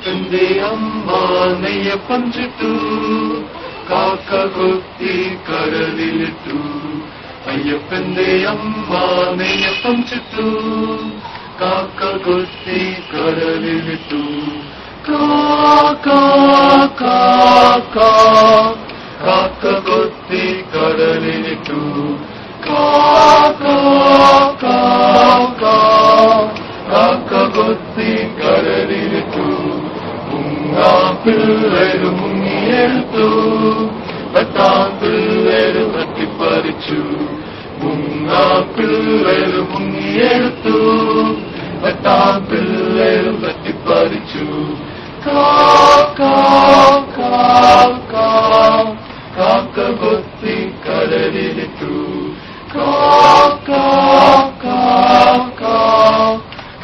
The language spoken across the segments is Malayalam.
చెప్పింది అమ్మానయ్య పంచుతూ కాకగొత్తి కరలిలుతూ అయ్యప్పందే అమ్మానయ్య పంచుతూ కాకగొత్తి కాక కొత్తి కరలిలుతూ కాక പിള്ളേര് മുങ്ങിയെടുത്തു പത്താം പിള്ളേര് തട്ടിപ്പറിച്ചു മുങ്ങാ പിള്ളേര് മുങ്ങിയെടുത്തു പത്താം പിള്ളേര് തട്ടിപ്പറിച്ചു കാക്ക കാക്ക കാക്ക കൊത്തി കടലിലിട്ടു കാക്ക കാക്ക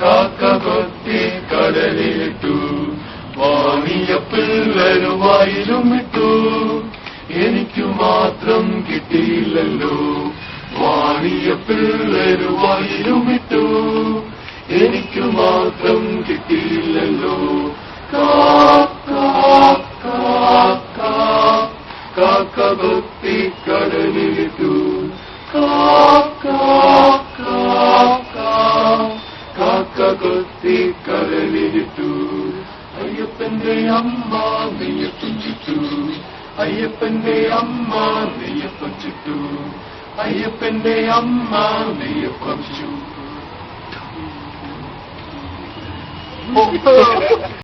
കാക്ക കൊത്തി കടലിലിട്ടു വാങ്ങിയ പിള്ളേര് വായിലുമിട്ടു എനിക്കു മാത്രം കിട്ടിയില്ലല്ലോ വാണിയ പിള്ളേര് വായിലുമിട്ടു എനിക്കു മാത്രം കിട്ടിയില്ലല്ലോ കാക്ക കൊത്തി കടലിലിട്ടു കാക്ക കൊത്തി കടലിലിട്ടു അയ്യപ്പന്റെ അമ്മ നെയ്യപ്പം ചുറ്റു. അയ്യപ്പന്റെ അമ്മ നെയ്യപ്പം ചുറ്റു. അയ്യപ്പന്റെ അമ്മ നെയ്യപ്പം ചുട്ടു